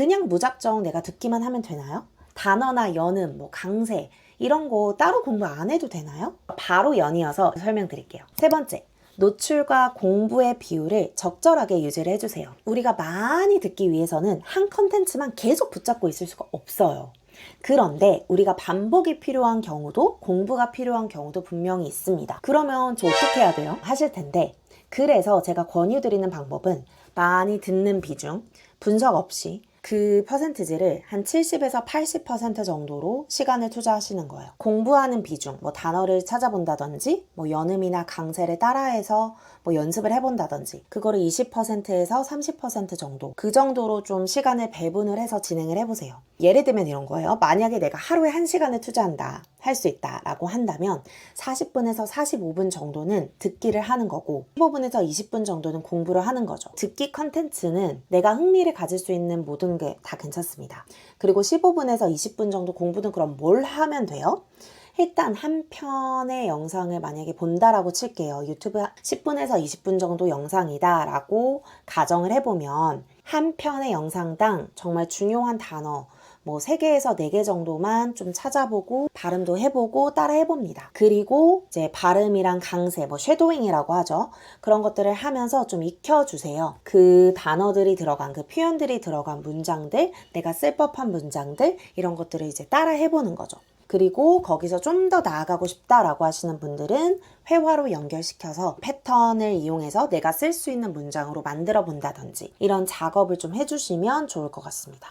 그냥 무작정 내가 듣기만 하면 되나요? 단어나 연음, 뭐 강세 이런 거 따로 공부 안 해도 되나요? 바로 연이어서 설명드릴게요. 세 번째. 노출과 공부의 비율을 적절하게 유지를 해주세요. 우리가 많이 듣기 위해서는 한 컨텐츠만 계속 붙잡고 있을 수가 없어요. 그런데 우리가 반복이 필요한 경우도 공부가 필요한 경우도 분명히 있습니다. 그러면 저 어떻게 해야 돼요? 하실 텐데 그래서 제가 권유드리는 방법은 많이 듣는 비중, 분석 없이 그 퍼센트지를 한 70에서 80% 정도로 시간을 투자하시는 거예요. 공부하는 비중, 뭐 단어를 찾아본다든지, 뭐 연음이나 강세를 따라해서 뭐 연습을 해본다든지, 그거를 20%에서 30% 정도, 그 정도로 좀 시간을 배분을 해서 진행을 해보세요. 예를 들면 이런 거예요. 만약에 내가 하루에 1시간을 투자한다, 할 수 있다, 라고 한다면 40분에서 45분 정도는 듣기를 하는 거고, 15분에서 20분 정도는 공부를 하는 거죠. 듣기 컨텐츠는 내가 흥미를 가질 수 있는 모든 게 다 괜찮습니다. 그리고 15분에서 20분 정도 공부는 그럼 뭘 하면 돼요? 일단 한 편의 영상을 만약에 본다라고 칠게요. 유튜브 10분에서 20분 정도 영상이다라고 가정을 해보면 한 편의 영상당 정말 중요한 단어 뭐 3개에서 4개 정도만 좀 찾아보고 발음도 해보고 따라 해봅니다. 그리고 이제 발음이랑 강세, 뭐 쉐도잉이라고 하죠. 그런 것들을 하면서 좀 익혀주세요. 그 단어들이 들어간, 그 표현들이 들어간 문장들, 내가 쓸 법한 문장들, 이런 것들을 이제 따라 해보는 거죠. 그리고 거기서 좀 더 나아가고 싶다라고 하시는 분들은 회화로 연결시켜서 패턴을 이용해서 내가 쓸 수 있는 문장으로 만들어 본다든지 이런 작업을 좀 해주시면 좋을 것 같습니다.